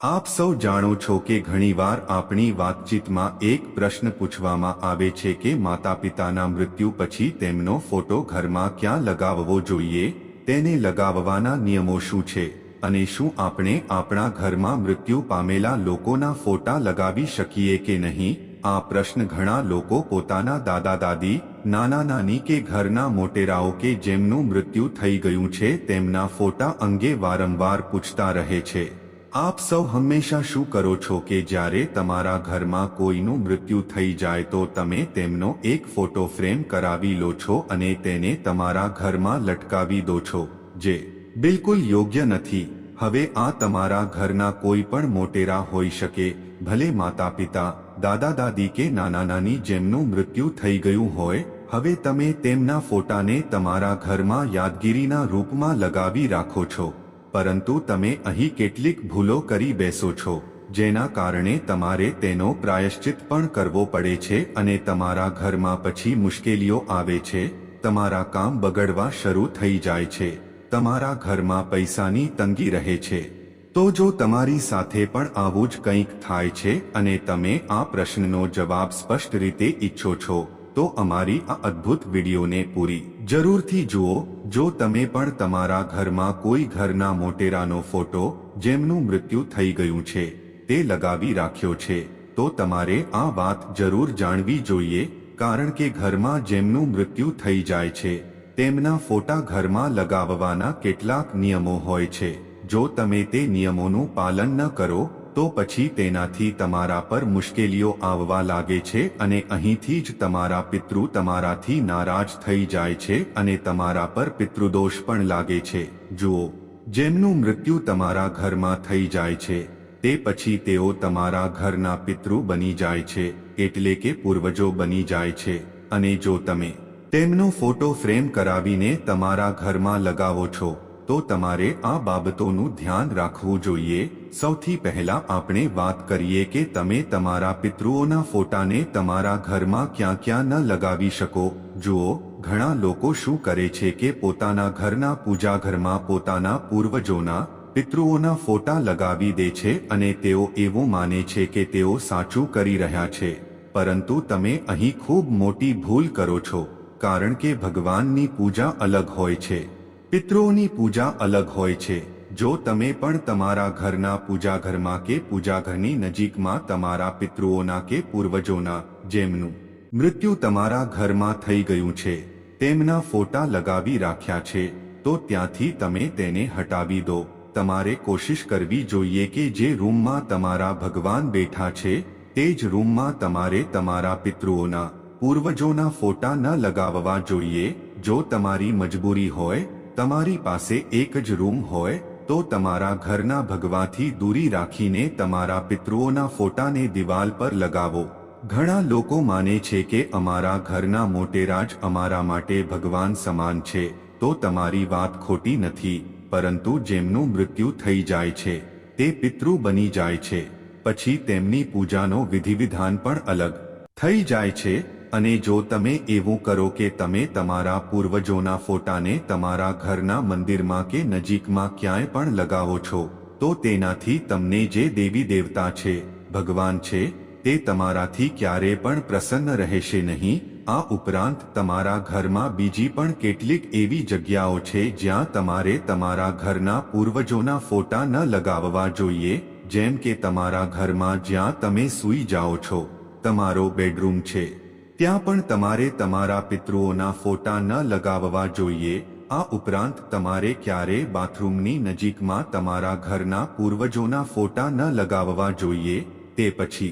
આપ સૌ જાણો છો કે ઘણીવાર આપણી વાતચીતમાં એક પ્રશ્ન પૂછવામાં આવે છે કે માતા પિતાના મૃત્યુ પછી તેમનો ફોટો ઘરમાં ક્યાં લગાવવો જોઈએ, તેને લગાવવાના નિયમો શું છે અને શું આપણે આપણા ઘરમાં મૃત્યુ પામેલા લોકોના ફોટા લગાવી શકીએ કે નહીં? આ પ્રશ્ન ઘણા લોકો પોતાના દાદા દાદી, નાના નાની કે ઘરના મોટેરાઓ કે જેમનું મૃત્યુ થઈ ગયું છે તેમના ફોટા અંગે વારંવાર પૂછતા રહે છે. આપ સૌ હંમેશા શું કરો છો કે જ્યારે તમારા ઘરમાં કોઈનું મૃત્યુ થઈ જાય તો તમે તેમનો એક ફોટો ફ્રેમ કરાવી લો છો અને તેને તમારા ઘરમાં લટકાવી દો છો, જે બિલકુલ યોગ્ય નથી. હવે આ તમારા ઘરના કોઈ પણ મોટેરા હોઈ શકે, ભલે માતા પિતા દાદા દાદી કે નાના નાની જેમનું મૃત્યુ થઈ ગયું હોય, હવે તમે તેમના ફોટાને તમારા ઘરમાં યાદગીરીના રૂપમાં લગાવી રાખો છો. પરંતુ તમે અહીં કેટલીક ભૂલો કરી બેસો છો, જેના કારણે તમારે તેનો પ્રાયશ્ચિત પણ કરવો પડે છે અને તમારા ઘરમાં પછી મુશ્કેલીઓ આવે છે, તમારા કામ બગડવા શરૂ થઈ જાય છે, તમારા ઘરમાં પૈસાની તંગી રહે છે. તો જો તમારી સાથે પણ આવું જ કંઈક થાય છે અને તમે આ પ્રશ્નનો જવાબ સ્પષ્ટ રીતે ઈચ્છો છો, તો અમારી આ અદ્ભુત વિડીયોને પૂરી જરૂરથી જુઓ, જો તમે પણ તમારા ઘરમાં કોઈ ઘરના મોટેરાનો ફોટો, જેમનું મૃત્યુ થઈ ગયું છે, તે લગાવી રાખ્યો છે, તો તમારે આ વાત જરૂર જાણવી જોઈએ, કારણ કે ઘરમાં જેમનું મૃત્યુ થઈ જાય છે, તેમના ફોટા ઘરમાં લગાવવાના કેટલાક નિયમો હોય છે. જો તમે તે નિયમોનું પાલન ન કરો તો પછી તેનાથી તમારા પર મુશ્કેલીઓ આવવા લાગે છે અને અહીંથી જ તમારા પિતૃ તમારાથી નારાજ થઈ જાય છે અને તમારા પર પિતૃદોષ પણ લાગે છે. જુઓ, જેમનું મૃત્યુ તમારા ઘરમાં થઈ જાય છે, તે પછી તેઓ તમારા ઘરના પિતૃ બની જાય છે, એટલે કે પૂર્વજો બની જાય છે. અને જો તમે તેમનો ફોટો ફ્રેમ કરાવીને તમારા ઘરમાં લગાવો છો તો તમારે આ બાબતોનું ધ્યાન રાખવું જોઈએ. સૌથી પહેલા આપણે વાત કરીએ કે તમે તમારા પિતૃઓના ફોટાને તમારા ઘરમાં ક્યાં ક્યાં ન લગાવી શકો. જુઓ, ઘણા લોકો શું કરે છે કે પોતાના ઘરના પૂજાઘરમાં પોતાના પૂર્વજોના પિતૃઓના ફોટા લગાવી દે છે અને તેઓ એવું માને છે કે તેઓ સાચું કરી રહ્યા છે. પરંતુ તમે અહીં ખૂબ મોટી ભૂલ કરો છો, કારણ કે ભગવાનની પૂજા અલગ હોય છે. પિતૃઓની પૂજા અલગ હોય છે. જો તમે પણ તમારા ઘરના પૂજાઘરમાં કે પૂજાઘરની નજીકમાં તમારા પિતૃઓના કે પૂર્વજોના, જેમનું મૃત્યુ તમારા ઘરમાં થઈ ગયું છે, તેમના ફોટા લગાવી રાખ્યા છે, તો ત્યાંથી તમે તેને હટાવી દો. તમારે કોશિશ કરવી જોઈએ કે જે રૂમમાં તમારા ભગવાન બેઠા છે, તે જ રૂમમાં તમારે તમારા પિતૃઓના, પૂર્વજોના ફોટા ન લગાવવા જોઈએ. જો તમારી મજબૂરી હોય તમારી પાસે એક જ રૂમ હોય, તો તમારા ઘરના ભગવાથી દૂરી રાખીને તમારા પિતૃઓના ફોટાને દિવાલ પર લગાવો. ઘણા લોકો માને છે કે અમારા ઘરના મોટેરાજ અમારા માટે ભગવાન સમાન છે, તો તમારી વાત ખોટી નથી, પરંતુ જેમનું મૃત્યુ થઈ જાય છે, તે પિતૃ બની જાય છે. પછી તેમની પૂજાનો વિધિવિધાન પણ અલગ થઈ જાય છે અને જો તમે એવું કરો કે તમે તમારા પૂર્વજોના ફોટાને તમારા ઘરના મંદિરમાં કે નજીકમાં ક્યાંય પણ લગાવો છો, તો તેનાથી તમને જે દેવી દેવતા છે, ભગવાન છે, તે તમારાથી ક્યારે પણ પ્રસન્ન રહેશે નહીં. આ ઉપરાંત તમારા ઘરમાં બીજી પણ કેટલીક એવી જગ્યાઓ છે જ્યાં તમારે તમારા ઘરના પૂર્વજોના ફોટા ન લગાવવા જોઈએ, જેમ કે તમારા ઘરમાં જ્યાં તમે સૂઈ જાઓ છો, તમારો બેડરૂમ છે. ત્યાં પણ તમારે તમારા પિતૃઓના ફોટા ન લગાવવા જોઈએ. આ ઉપરાંત તમારે ક્યારે બાથરૂમની નજીકમાં તમારા ઘરના પૂર્વજોના ફોટા ન લગાવવા જોઈએ. તે પછી,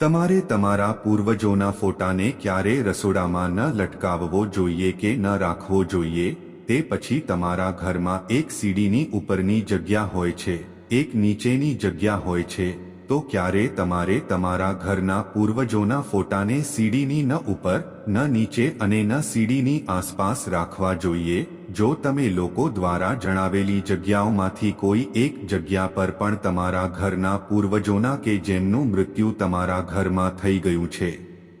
તમારે તમારા પૂર્વજોના ફોટાને ક્યારે રસોડામાં ન લટકાવવો જોઈએ કે ન રાખવો જોઈએ. તે પછી તમારા ઘરમાં એક સીડીની ઉપરની જગ્યા હોય છે. એક નીચેની જગ્યા હોય છે. તો ક્યારે તમારે તમારા ઘરના પૂર્વજોના ફોટાને સીડીની ન ઉપર, ન નીચે અને ન સીડીની આસપાસ રાખવા જોઈએ? જો તમે લોકો દ્વારા જણાવેલી જગ્યાઓમાંથી કોઈ એક જગ્યા પર પણ તમારા ઘરના પૂર્વજોના કે જેમનું મૃત્યુ તમારા ઘરમાં થઈ ગયું છે,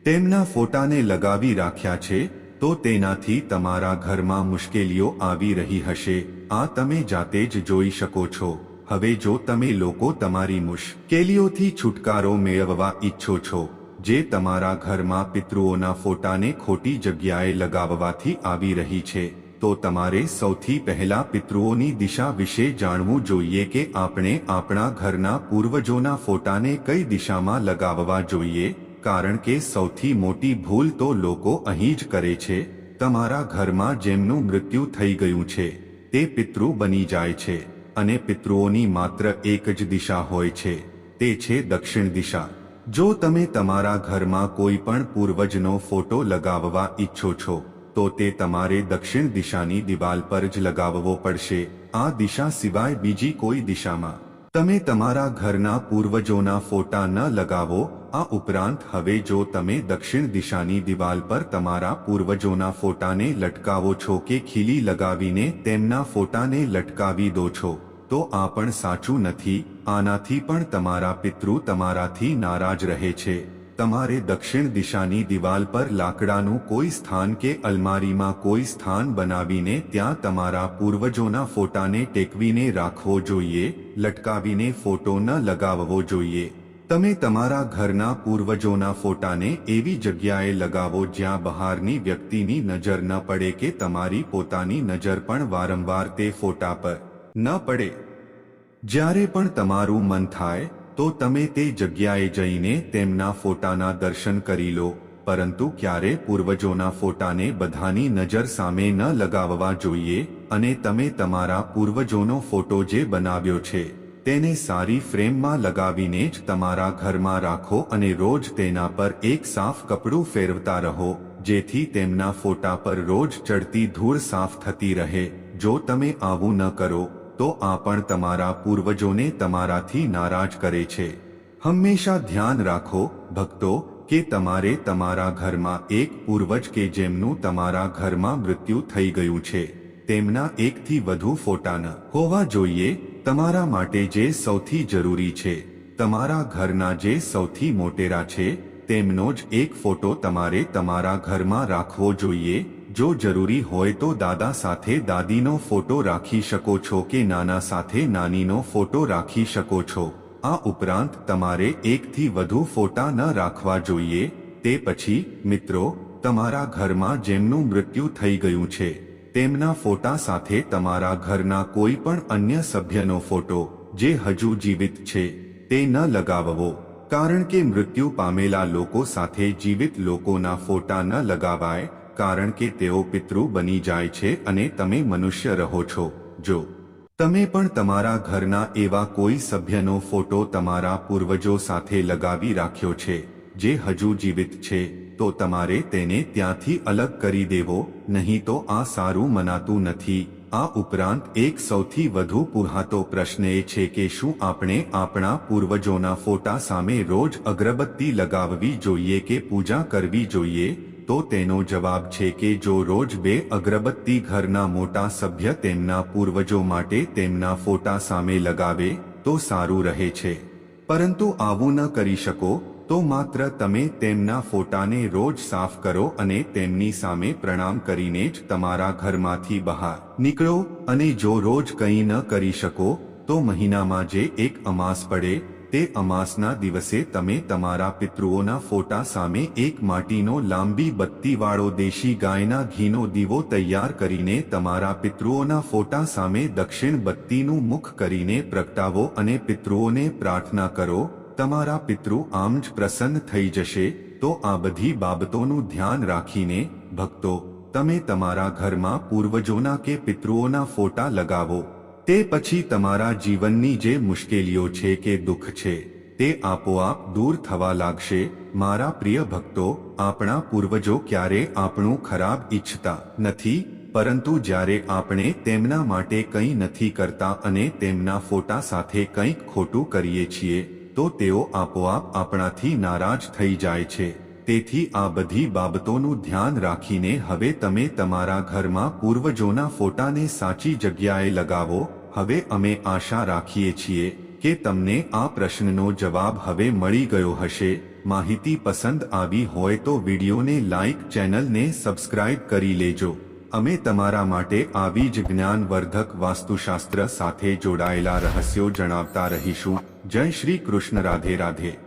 તેમના ફોટાને લગાવી રાખ્યા છે, તો તેનાથી તમારા ઘરમાં મુશ્કેલીઓ આવી રહી હશે. આ તમે જાતે જ જોઈ શકો છો. હવે જો તમે લોકો તમારી મુશ્કેલીઓથી છુટકારો મેળવવા ઈચ્છો છો, જે તમારા ઘરમાં પિતૃઓના ફોટાને ખોટી જગ્યાએ લગાવવાથી આવી રહી છે, તો તમારે સૌથી પહેલા પિતૃઓની દિશા વિશે જાણવું જોઈએ કે આપણે આપણા ઘરના પૂર્વજોના ફોટાને કઈ દિશામાં લગાવવા જોઈએ, કારણ કે સૌથી મોટી ભૂલ તો લોકો અહીં જ કરે છે, તમારા ઘરમાં જેમનું મૃત્યુ થઈ ગયું છે, તે પિતૃ બની જાય છે. અને પિતૃઓની માત્ર એક જ દિશા હોય છે, તે છે દક્ષિણ દિશા. જો તમે તમારા ઘરમાં કોઈ પણ પૂર્વજનો ફોટો લગાવવા ઈચ્છો છો, તો તે તમારે દક્ષિણ દિશાની દિવાલ પર જ લગાવવો પડશે, આ દિશા સિવાય બીજી કોઈ દિશામાં. તમે તમારા ઘરના પૂર્વજોના ફોટા ન લગાવો આ ઉપરાંત હવે જો તમે દક્ષિણ દિશાની દિવાલ પર તમારા પૂર્વજોના ફોટાને લટકાવો છો કે ખીલી લગાવીને તેમના ફોટાને લટકાવી દો છો, તો આ પણ સાચું નથી, આનાથી પણ તમારા પિતૃ તમારાથી નારાજ રહે છે. તમારે દક્ષિણ દિશાની દિવાલ પર લાકડાનું કોઈ સ્થાન કે અલમારીમાં કોઈ સ્થાન બનાવીને ત્યાં તમારા પૂર્વજોના ફોટાને ટેકવીને રાખવો જોઈએ, લટકાવીને ફોટો ન લગાવવો જોઈએ. તમે તમારા ઘરના પૂર્વજોના ફોટાને એવી જગ્યાએ લગાવો જ્યાં બહારની વ્યક્તિની નજર ન પડે કે તમારી પોતાની નજર પણ વારંવાર તે ફોટા પર ન પડે. જ્યારે પણ તમારું મન થાય, તો તમે તે જગ્યાએ જઈને તેમના ફોટાના દર્શન કરી લો, પરંતુ ક્યારે પૂર્વજોના ફોટાને બધાની નજર સામે ન લગાવવા જોઈએ અને તમે તમારા પૂર્વજોનો ફોટો જે બનાવ્યો છે તેને સારી ફ્રેમમાં લગાવીને જ તમારા ઘરમાં રાખો અને રોજ તેના પર એક સાફ કપડું ફેરવતા રહો, જેથી તેમના ફોટા પર રોજ ચડતી ધૂળ સાફ થતી રહે. જો તમે આવું ન કરો, તો આ પણ તમારા પૂર્વજોને તમારાથી નારાજ કરે છે. હંમેશા ધ્યાન રાખો, ભક્તો, કે તમારે તમારા ઘરમાં એક પૂર્વજ કે જેમનું તમારા ઘરમાં મૃત્યુ થઈ ગયું છે. તેમના એકથી વધુ ફોટા ન હોવા જોઈએ તમારા માટે જે સૌથી જરૂરી છે, તમારા ઘરના જે સૌથી મોટેરા છે, તેમનો જ એક ફોટો તમારે તમારા ઘરમાં રાખવો જોઈએ. જો જરૂરી હોય તો દાદા સાથે દાદીનો ફોટો રાખી શકો છો કે નાના સાથે નાનીનો ફોટો રાખી શકો છો. આ ઉપરાંત તમારે એકથી વધુ ફોટા ન રાખવા જોઈએ. તે પછી, મિત્રો, તમારા ઘરમાં જેમનું મૃત્યુ થઈ ગયું છે તેમના ફોટા સાથે તમારા ઘરના કોઈ પણ અન્ય સભ્યનો ફોટો, જે હજુ જીવિત છે, તે ન લગાવવો, કારણ કે મૃત્યુ પામેલા લોકો સાથે જીવિત લોકોના ફોટા ન લગાવાય, કારણ કે તેઓ પિતૃ બની જાય છે અને તમે મનુષ્ય રહો છો. જો તમે પણ તમારા ઘરના એવા કોઈ સભ્યનો ફોટો તમારા પૂર્વજો સાથે લગાવી રાખ્યો છે, જે હજુ જીવિત છે તો તમારે તેને ત્યાંથી અલગ કરી દેવો, નહીં તો આ સારું મનાતું નથી. આ ઉપરાંત એક સૌથી વધુ પુરાતો પ્રશ્ન એ છે કે શું આપણે આપણા પૂર્વજોના ફોટા સામે રોજ અગરબત્તી લગાવવી જોઈએ કે પૂજા કરવી જોઈએ? તો તેનો જવાબ છે કે જો રોજ બે અગરબત્તી ઘરના મોટા સભ્ય તેમના પૂર્વજો માટે તેમના ફોટા સામે લગાવે, તો સારું રહે છે. પરંતુ આવું ન કરી શકો તો માત્ર તમે તેમના ફોટાને રોજ સાફ કરો અને તેમની સામે પ્રણામ કરીને જ તમારા ઘરમાંથી બહાર નીકળો અને જો રોજ કંઈ ન કરી શકો, તો મહિનામાં જે એક અમાસ પડે, તે અમાસના દિવસે તમે તમારા પિતૃઓના ફોટા સામે એક માટીનો લાંબી બત્તીવાળો દેશી ગાયના ઘીનો દીવો તૈયાર કરીને તમારા પિતૃઓના ફોટા સામે દક્ષિણ બત્તીનું મુખ કરીને પ્રગટાવો અને પિતૃઓને પ્રાર્થના કરો તમારા પિતૃ આમ જ પ્રસન્ન થઈ જશે, તો આ બધી બાબતોનું ધ્યાન રાખીને, ભક્તો, તમે તમારા ઘરમાં પૂર્વજોના કે પિતૃઓના ફોટા લગાવો. તે પછી તમારા જીવનની જે મુશ્કેલીઓ છે કે દુઃખ છે, તે આપોઆપ દૂર થવા લાગશે. મારા પ્રિય ભક્તો, આપણા પૂર્વજો ક્યારે આપણું ખરાબ ઈચ્છતા નથી, પરંતુ જ્યારે આપણે તેમના માટે કંઈ નથી કરતા અને તેમના ફોટા સાથે કંઈક ખોટું કરીએ છીએ તો તેઓ આપોઆપ આપણાથી નારાજ થઈ જાય છે. તેથી આ બધી બાબતોનું ધ્યાન રાખીને હવે તમે તમારા ઘરમાં પૂર્વજોના ફોટાને સાચી જગ્યાએ લગાવો. હવે અમે આશા રાખીએ છીએ કે તમને આ પ્રશ્નનો જવાબ હવે મળી ગયો હશે. માહિતી પસંદ આવી હોય તો વિડીયોને લાઇક ચેનલને સબસ્ક્રાઇબ કરી લેજો. અમે તમારા માટે આવી જ જ્ઞાનવર્ધક વાસ્તુશાસ્ત્ર સાથે જોડાયેલા રહસ્યો જણાવતા રહીશું. જય શ્રી કૃષ્ણ રાધે રાધે.